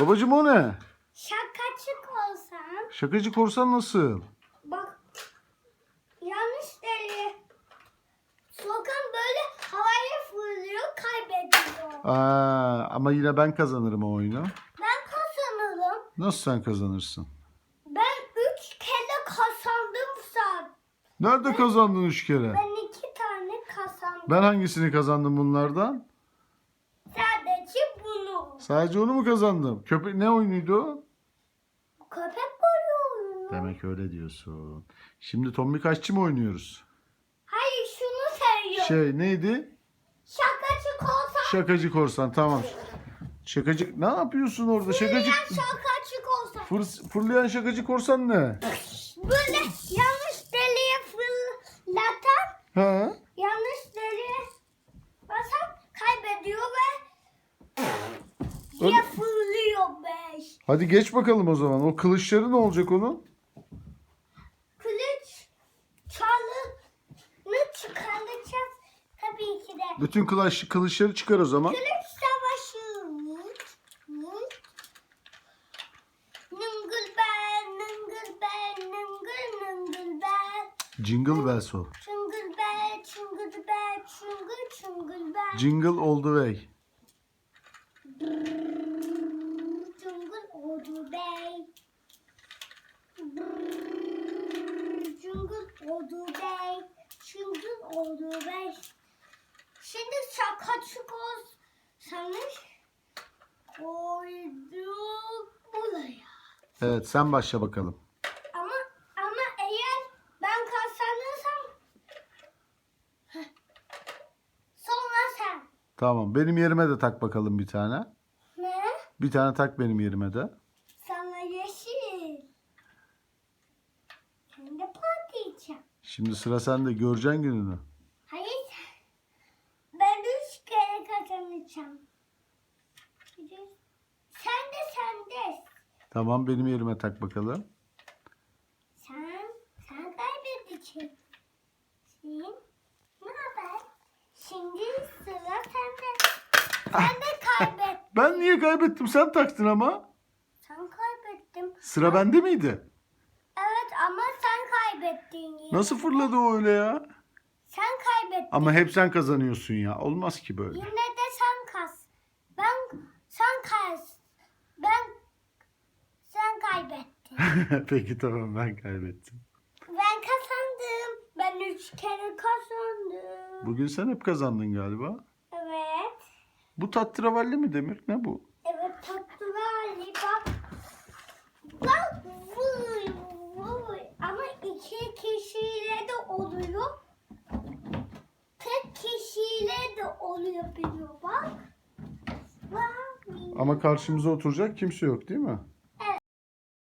Babacım o ne? Şakacık olsam Şakacı korsan nasıl? bak yanlış deli. Sokan böyle havaya fırlıyor kaybediyor. Aa, ama yine ben kazanırım o oyunu. Ben kazanırım. Nasıl sen kazanırsın? Ben üç kere kazandım zaten. Nerede kazandın üç kere? Ben iki tane kazandım. Ben hangisini kazandım bunlardan? Sadece onu mu kazandım? Köpek ne oyunuydu o? Köpek balığı oyunu. Demek öyle diyorsun. Şimdi Tommy kaççı mı oynuyoruz? Hayır şunu seviyorum. Şey neydi? Şakacık olsam Şakacı korsan tamam. Şakacı ne yapıyorsun orada? Şakacı ben şakacık olsam. Fır- fırlayan şakacı korsan ne? Böyle yanlış deliğe fırlatan Ha? yanlış deliğe basan kaybediyor ve Öyle- diye fırlıyor beş. Hadi geç bakalım o zaman. O kılıçları ne olacak onun? Kılıç çalını çıkaracağız tabii ki de. Bütün kılıç, kılıçları çıkar o zaman. Kılıç savaşı. Nıngıl ben, nıngıl ben, nıngıl nıngıl ben. Jingle bells o. Çıngıl ben, çıngıl ben, çıngıl çıngıl ben. Jingle all the way. Jungle Ordu Bey. Jungle Ordu Bey. Şimdi şakacık olsanız koyduk buraya. Evet sen başla bakalım. Ama ama eğer ben kazanırsam Heh. sonra sen. Tamam benim yerime de tak bakalım bir tane. Ne? Bir tane tak benim yerime de. Sana yeşil. Sen de patlayacağım. Şimdi sıra sende. Göreceksin gününü. Hayır. Ben üç kere kazanacağım. Sen de sen de. Tamam benim yerime tak bakalım. Sen, sen kaybedeceksin. Ne haber? Şimdi sıra sende. Sen de kaybet. Ben niye kaybettim? Sen taktın ama. Sen kaybettin. Sıra bende miydi? Kaybettin yine. Nasıl fırladı o öyle ya? Sen kaybettin. Ama hep sen kazanıyorsun ya. Olmaz ki böyle. Yine de sen kas. Ben sen kas. Ben sen kaybettin. Peki tamam ben kaybettim. ben kazandım. Ben üç kere kazandım. Bugün sen hep kazandın galiba. Evet. Bu tatravalli mi Demir? Ne bu? Evet tatlı Ali bak. Bak vuy vuy. Ama iki kişiyle de oluyor. Tek kişiyle de oluyor biliyor bak. Ama karşımıza oturacak kimse yok değil mi?